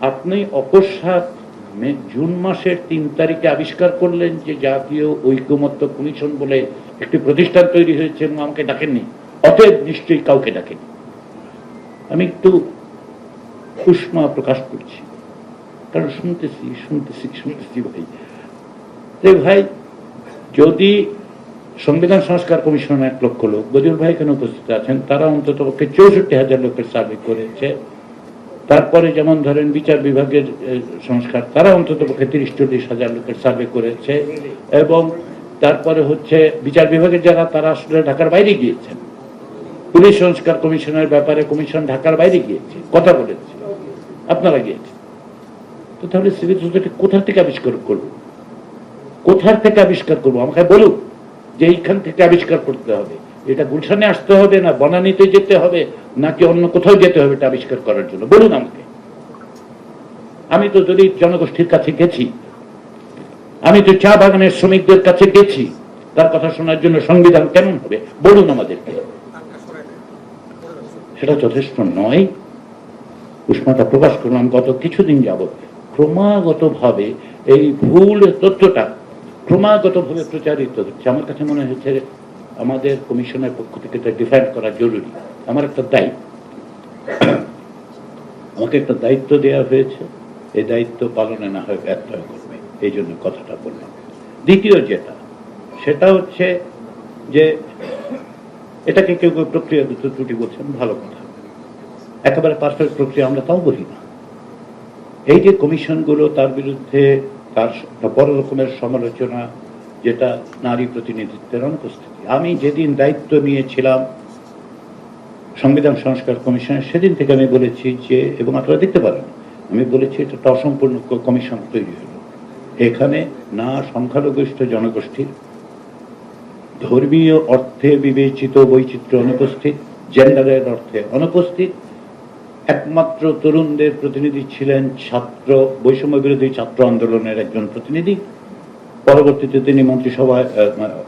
আপনি অকস্মাৎ মে- জুন মাসের তিন তারিখে আবিষ্কার করলেন যে জাতীয় ঐকমত্য কমিশন বলে একটি প্রতিষ্ঠান তৈরি হয়েছে এবং আমাকে ডাকেননি। অতএব নিশ্চয়ই কাউকে ডাকেনি আমি একটু উষ্মা প্রকাশ করছি। কারণ শুনতেছি শুনতেছি শুনতেছি ভাই। রে ভাই, যদি সংবিধান সংস্কার কমিশন এক লক্ষ লোক বদিউল ভাই কেন উপস্থিত আছেন? তারা অন্তত পক্ষে চৌষট্টি হাজার লোকের সার্ভে করেছে। তারপরে যেমন ধরেন বিচার বিভাগের সংস্কার, তারা অন্তত পক্ষে তিরিশ চল্লিশ হাজার লোকের সার্ভে করেছে এবং তারপরে হচ্ছে বিচার বিভাগের যারা, তারা আসলে ঢাকার বাইরে গিয়েছেন। পুলিশ সংস্কার কমিশনের ব্যাপারে কমিশন ঢাকার বাইরে গিয়েছে, কথা বলেছে। আপনারা গিয়েছেন। তো তাহলে সিভিল সোসাইটি কোথা থেকে আবিষ্কার করব? কোথার থেকে আবিষ্কার করব? আমাকে বলুন যে এইখান থেকে আবিষ্কার করতে হবে। এটা গুলশানে আসতে হবে, না বনানীতে যেতে হবে, নাকি অন্য কোথাও যেতে হবে এটা আবিষ্কার করার জন্য? বলুন আমাকে। আমি তো যদি জনগোষ্ঠীর কাছে গেছি, আমি তো চা বাগানের শ্রমিকদের কাছে গেছি, তার কথা শোনার জন্য সংবিধান কেমন হবে? বলুন আমাদেরকে। সেটা যথেষ্ট নয়। উষ্ণতা প্রকাশ করলাম গত কিছুদিন যাবৎ। ক্রমাগত ভাবে এই ভুল তথ্যটা ক্রমাগত ভাবে প্রচারিত হচ্ছে। আমার কাছে মনে হচ্ছে আমাদের কমিশনের পক্ষ থেকে এটা করা জরুরি। আমার একটা দায়িত্ব। আমাকে একটা দায়িত্ব দেওয়া হয়েছে। এই দায়িত্ব পালনে না হয় ব্যর্থ করবে এই জন্য কথাটা বললাম। দ্বিতীয় যেটা, সেটা হচ্ছে যে এটাকে কেউ কেউ প্রক্রিয়া প্রক্রিয়াগত ত্রুটি বলছেন, ভালো কথা। একেবারে পারফেক্ট প্রক্রিয়া আমরা তাও বলি না। এই যে কমিশনগুলো তার বিরুদ্ধে তার বড় রকমের সমালোচনা, যেটা নারী প্রতিনিধিত্বের অনুপস্থিতি আমি যেদিন দায়িত্ব নিয়েছিলাম সংবিধান সংস্কার কমিশনের, সেদিন থেকে আমি বলেছি যে, এবং আপনারা দেখতে পারেন, আমি বলেছি এটা একটা অসম্পূর্ণ কমিশন তৈরি হলো। এখানে না সংখ্যালঘিষ্ঠ জনগোষ্ঠীর ধর্মীয় অর্থে বিবেচিত বৈচিত্র্য অনুপস্থিত, জেন্ডারের অর্থে অনুপস্থিত, একমাত্র তরুণদের প্রতিনিধি ছিলেন ছাত্র বৈষম্য বিরোধী ছাত্র আন্দোলনের একজন প্রতিনিধি পরবর্তীতে তিনি মন্ত্রিসভায়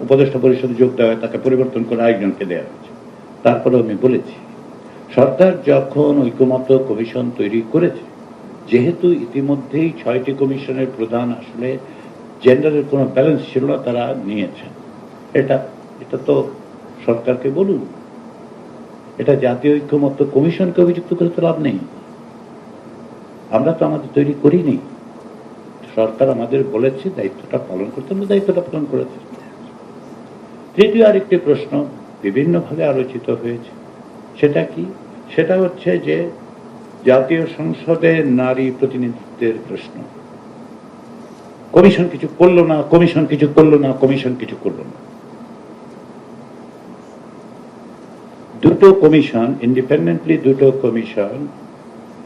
উপদেষ্টা পরিষদে যোগ দেওয়ায় তাকে পরিবর্তন করে আরেকজনকে দেওয়া হয়েছে। তারপরে আমি বলেছি, সরকার যখন ঐকমত্য কমিশন তৈরি করেছে, যেহেতু ইতিমধ্যেই ছয়টি কমিশনের প্রধান আসলে জেন্ডারের কোনো ব্যালেন্স ছিল না, তারা নিয়েছেন। এটা এটা তো সরকারকে বলুন। এটা জাতীয় ঐক্যমত্য কমিশনকে অভিযুক্ত করে তো লাভ নেই। আমরা তো আমাদের তৈরি করিনি। সরকার আমাদের বলেছে, দায়িত্বটা পালন করতে আমরা দায়িত্বটা পালন করেছি। তৃতীয় আরেকটি প্রশ্ন বিভিন্নভাবে আলোচিত হয়েছে। সেটা কি? সেটা হচ্ছে যে জাতীয় সংসদে নারী প্রতিনিধিত্বের প্রশ্ন। কমিশন কিছু করল না, কমিশন কিছু করল না, কমিশন কিছু করল না। দুটো কমিশন ইন্ডিপেন্ডেন্টলি দুটো কমিশন,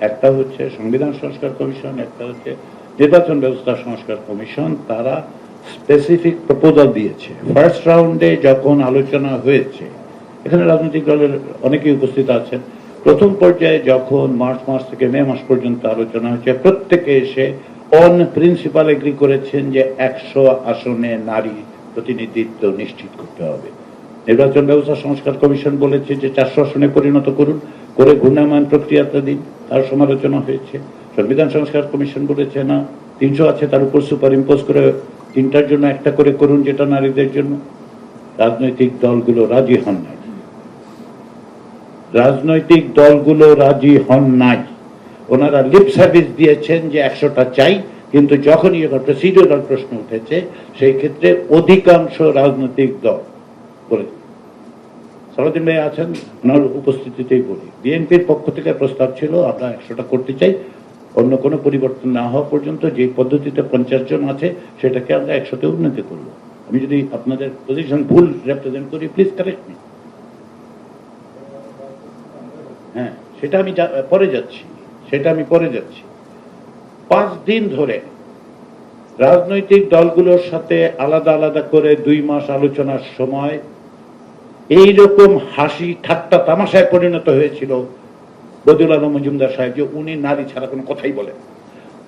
একটা হচ্ছে সংবিধান সংস্কার কমিশন, একটা হচ্ছে নির্বাচন ব্যবস্থা সংস্কার কমিশন, তারা স্পেসিফিক প্রপোজাল দিয়েছে। ফার্স্ট রাউন্ডে যখন আলোচনা হয়েছে, এখানে রাজনৈতিক দলের অনেকেই উপস্থিত আছেন। প্রথম পর্যায়ে যখন মার্চ মাস থেকে মে মাস পর্যন্ত আলোচনা হয়েছে, প্রত্যেকে এসে অন প্রিন্সিপাল এগ্রি করেছেন যে একশো আসনে নারী প্রতিনিধিত্ব নিশ্চিত করতে হবে। নির্বাচন ব্যবস্থা সংস্কার কমিশন বলেছে যে চারশো আসনে পরিণত করুন, করে ঘূর্ণায়মান প্রক্রিয়াটা দিন। তার সমালোচনা হয়েছে। সংবিধান সংস্কার কমিশন বলেছে না, তিনশো আছে, তার উপর সুপার ইম্পোজ করে তিনটার জন্য একটা করে করুন যেটা নারীদের জন্য। রাজনৈতিক দলগুলো রাজি হন নাই। রাজনৈতিক দলগুলো রাজি হন নাই। ওনারা লিপ সার্ভিস দিয়েছেন যে একশোটা চাই, কিন্তু যখনই যখন প্রসিডিউরাল প্রশ্ন উঠেছে, সেই ক্ষেত্রে অধিকাংশ রাজনৈতিক দল বলে সালাদিন ভাই আছেন? ওনার উপস্থিতিতেই বলি। বিএনপির পক্ষ থেকে প্রস্তাব ছিল, আমরা একশোটা করতে চাই। অন্য কোনো পরিবর্তন না হওয়া পর্যন্ত যে পদ্ধতিতে পঞ্চাশ জন আছে, সেটাকে আমরা একশোতে উন্নতি করব। আমি যদি আপনাদের পজিশন ভুল রেপ্রেজেন্ট করি প্লিজ কারেক্ট মি হ্যাঁ সেটা আমি পরে যাচ্ছি। সেটা আমি পরে যাচ্ছি। পাঁচ দিন ধরে রাজনৈতিক দলগুলোর সাথে আলাদা আলাদা করে দুই মাস আলোচনার সময় এই রকম হাসি, ঠাট্টা, তামাশায় পরিণত হয়েছিল। বদিউল আলম মজুমদার সাহেব যে উনি নারী ছাড়া কোনো কথাই বলেন।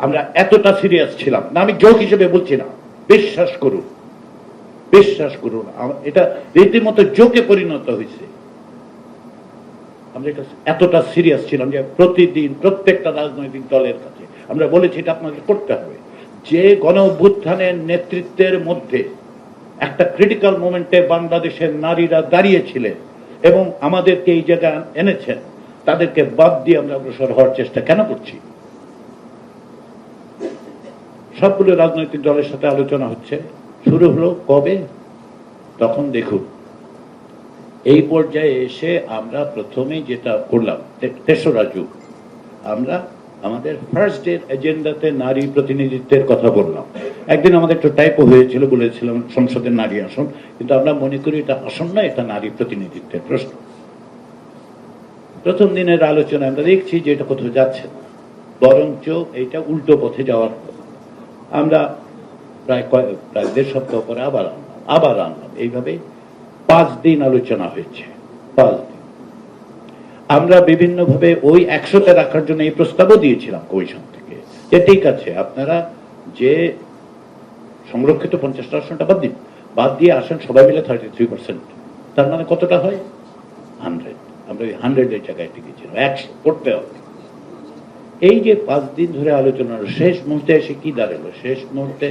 আমরা এতটা সিরিয়াস ছিলাম না, আমি যোগ হিসেবে বলছি না। বিশ্বাস করুন বিশ্বাস করুন এটা রীতিমতো জোকে পরিণত হয়েছে। আমরা এতটা সিরিয়াস ছিলাম যে প্রতিদিন প্রত্যেকটা রাজনৈতিক দলের কাছে আমরা বলেছি এটা আপনাকে করতে হবে। যে গণ অভ্যুত্থানের নেতৃত্বের মধ্যে একটা ক্রিটিক্যাল মোমেন্টে বাংলাদেশের নারীরা দাঁড়িয়েছিলেন এবং আমাদেরকে এই জায়গায় এনেছেন তাদেরকে বাদ দিয়ে আমরা অগ্রসর হওয়ার চেষ্টা কেন করছি? সবগুলো রাজনৈতিক দলের সাথে আলোচনা হচ্ছে। শুরু হলো কবে? তখন দেখুন। এই পর্যায়ে এসে আমরা প্রথমে যেটা করলাম তেসরা যুগ, আমরা আমাদের ফার্স্ট ডে এজেন্ডাতে নারী প্রতিনিধিত্বের কথা বললাম। একদিন আমাদের একটু টাইপও হয়েছিল, বলেছিলাম, সংসদের নারী আসন, কিন্তু আমরা মনে করি এটা আসন না, এটা নারী প্রতিনিধিত্বের প্রশ্ন। প্রথম দিনের আলোচনা আমরা দেখছি যে এটা কোথাও যাচ্ছে বরঞ্চ এটা উল্টো পথে যাওয়ার। আমরা প্রায় কয়েক- প্রায় দেড় সপ্তাহ পরে আবার আনলাম। আবার আনলাম। এইভাবে পাঁচ দিন আলোচনা হয়েছে। পাঁচ দিন। আমরা বিভিন্নভাবে ওই একশোতে রাখার জন্য এই প্রস্তাবও দিয়েছিলাম কমিশন থেকে যে, ঠিক আছে, আপনারা যে সংরক্ষিত পঞ্চাশটা আসনটা বাদ দিন। বাদ দিয়ে আসেন সবাই মিলে থার্টি থ্রি পার্সেন্ট তার মানে কতটা হয়? হান্ড্রেড আমরা ওই হান্ড্রেডের জায়গায় টিকেছিলাম একশো, করতে হবে। এই যে পাঁচ দিন ধরে আলোচনা শেষ মুহূর্তে এসে কি দাঁড়াল? শেষ মুহূর্তে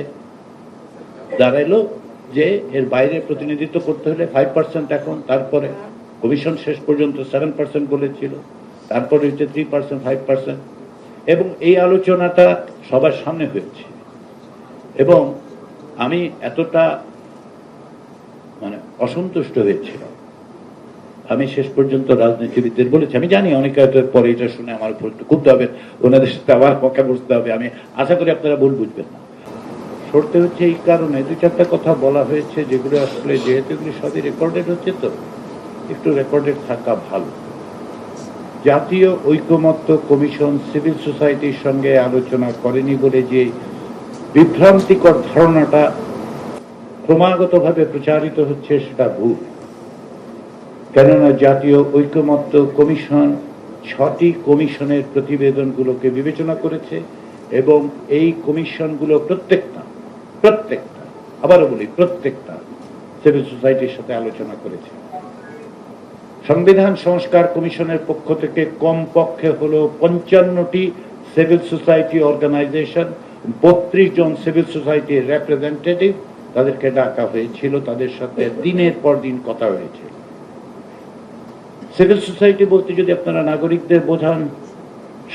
দাঁড়াল যে এর বাইরে প্রতিনিধিত্ব করতে হলে ফাইভ পার্সেন্ট এখন তারপরে কমিশন শেষ পর্যন্ত সেভেন পার্সেন্ট বলেছিল তারপরে হচ্ছে থ্রি পার্সেন্ট ফাইভ পার্সেন্ট এবং এই আলোচনাটা সবার সামনে হয়েছে। এবং আমি এতটা মানে অসন্তুষ্ট হয়েছিলাম। আমি শেষ পর্যন্ত রাজনীতিবিদদের বলেছি, আমি জানি অনেকে হয়তো পরে এটা শুনে আমার উপর একটু করতে হবে ওনাদের সাথে আবার পক্ষে বসতে হবে, আমি আশা করি আপনারা ভুল বুঝবেন না। সরতে হচ্ছে এই কারণে দু চারটা কথা বলা হয়েছে যেগুলো আসলে যেহেতু এগুলি সবই রেকর্ডেড হচ্ছে তো, একটু রেকর্ডেড থাকা ভালো। জাতীয় ঐকমত্য কমিশন সিভিল সোসাইটির সঙ্গে আলোচনা করেনি বলে যে বিভ্রান্তিকর ধারণাটা ক্রমাগতভাবে প্রচারিত হচ্ছে, সেটা ভুল। কেননা জাতীয় ঐকমত্য কমিশন ছটি কমিশনের প্রতিবেদনগুলোকে বিবেচনা করেছে এবং এই কমিশনগুলো প্রত্যেকটা প্রত্যেকটা, আবারও বলি প্রত্যেকটা সিভিল সোসাইটির সাথে আলোচনা করেছে। সংবিধান সংস্কার কমিশনের পক্ষ থেকে কম পক্ষে হলো পঞ্চান্নটি সিভিল সোসাইটি অর্গানাইজেশন বত্রিশ জন সিভিল সোসাইটির রেপ্রেজেন্টেটিভ তাদেরকে ডাকা হয়েছিল, তাদের সাথে দিনের পর দিন কথা হয়েছিল সিভিল সোসাইটি বলতে যদি আপনারা নাগরিকদের বোঝান,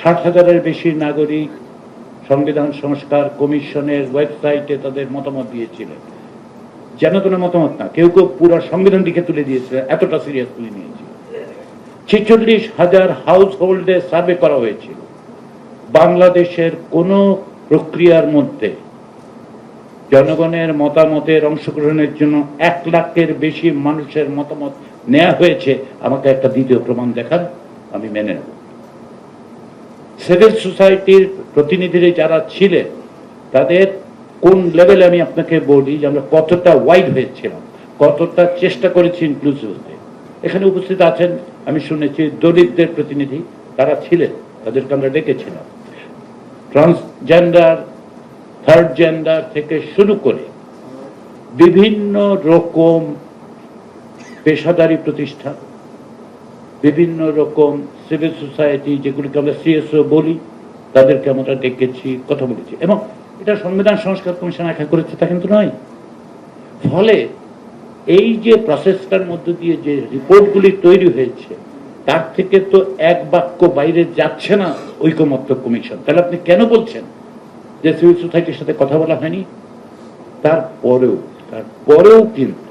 ষাট হাজারের বেশি নাগরিক সংবিধান সংস্কার কমিশনের ওয়েবসাইটে তাদের মতামত দিয়েছিলেন। যেন কোনো মতামত না, কেউ কেউ পুরো সংবিধান দিকে তুলে দিয়েছিলেন এতটা সিরিয়াসলি নিয়েছিল। ছেচল্লিশ হাজার হাউস হোল্ডে সার্ভে করা হয়েছিল। বাংলাদেশের কোন প্রক্রিয়ার মধ্যে জনগণের মতামতের অংশগ্রহণের জন্য এক লাখের বেশি মানুষের মতামত নেওয়া হয়েছে, আমাকে একটা দ্বিতীয় প্রমাণ দেখান, আমি মেনে নেব। সিভিল সোসাইটির প্রতিনিধিরা যারা ছিলেন, তাদের কোন লেভেলে আমি আপনাকে বলি যে আমরা কতটা ওয়াইড হয়েছিলাম, কতটা চেষ্টা করেছি ইনক্লুসিভ হতে এখানে উপস্থিত আছেন, আমি শুনেছি, দলিতদের প্রতিনিধি, তারা ছিলেন, তাদেরকে আমরা ডেকেছিলাম। ট্রান্সজেন্ডার, থার্ড জেন্ডার থেকে শুরু করে বিভিন্ন রকম পেশাদারি প্রতিষ্ঠান। বিভিন্ন রকম সিভিল সোসাইটি যেগুলিকে আমরা সিএসও বলি, তাদেরকে আমরা ডেকেছি, কথা বলেছি। এবং এটা সংবিধান সংস্কার কমিশন একা করেছে, তা কিন্তু নয়। ফলে এই যে প্রসেসটার মধ্য দিয়ে যে রিপোর্টগুলি তৈরি হয়েছে, তার থেকে তো এক বাক্য বাইরে যাচ্ছে না ঐকমত্য কমিশন। তাহলে আপনি কেন বলছেন যে সিভিল সোসাইটির সাথে কথা বলা হয়নি? তারপরেও তারপরেও কিন্তু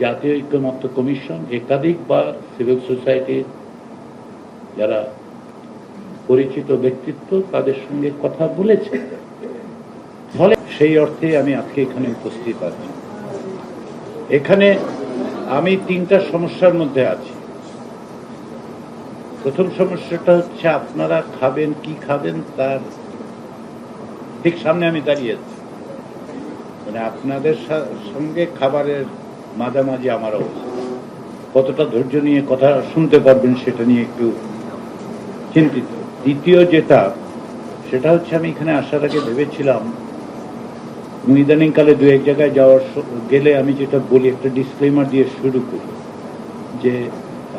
জাতীয় ঐক্যমত্য কমিশন একাধিকবার সিভিল সোসাইটির যারা পরিচিত ব্যক্তিত্ব তাদের সঙ্গে কথা বলেছে। ফলে সেই অর্থে আমি আজকে এখানে উপস্থিত আছি। এখানে আমি তিনটা সমস্যার মধ্যে আছি। প্রথম সমস্যাটা হচ্ছে আপনারা খাবেন, কি খাবেন তার ঠিক সামনে আমি দাঁড়িয়ে আছি। মানে আপনাদের সঙ্গে খাবারের মাঝামাঝি আমার অবস্থা কতটা ধৈর্য নিয়ে কথা শুনতে পারবেন সেটা নিয়ে একটু চিন্তিত। দ্বিতীয় যেটা, সেটা হচ্ছে আমি এখানে আসার আগে ভেবেছিলাম ইদানিং কালে দু এক জায়গায় যাওয়ার গেলে আমি যেটা বলি একটা ডিসক্লেমার দিয়ে শুরু করি, যে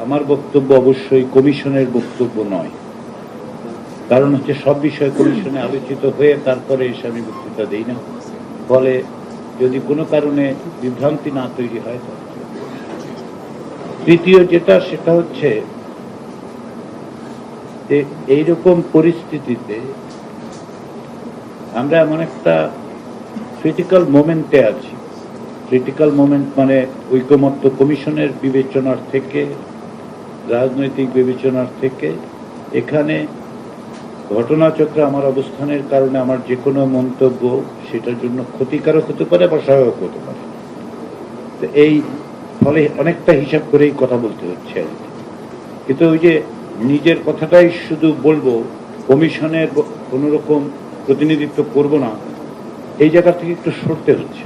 আমার বক্তব্য অবশ্যই কমিশনের বক্তব্য নয়। কারণ হচ্ছে সব বিষয়ে কমিশনে আলোচিত হয়ে তারপরে এসে আমি বক্তৃতা দিই না। ফলে যদি কোনো কারণে বিভ্রান্তি না তৈরি হয় তৃতীয় যেটা, সেটা হচ্ছে যে এইরকম পরিস্থিতিতে আমরা এমন একটা ক্রিটিক্যাল মোমেন্টে আছি। ক্রিটিক্যাল মোমেন্ট মানে ঐকমত্য কমিশনের বিবেচনার থেকে, রাজনৈতিক বিবেচনার থেকে, এখানে ঘটনাচক্রে আমার অবস্থানের কারণে আমার যে কোনো মন্তব্য সেটার জন্য ক্ষতিকারক হতে পারে বা সহায়ক হতে পারে তো এই ফলে অনেকটা হিসাব করেই কথা বলতে হচ্ছে আর। কিন্তু ওই যে নিজের কথাটাই শুধু বলব, কমিশনের কোনোরকম প্রতিনিধিত্ব করব না, এই জায়গা থেকে একটু সরতে হচ্ছে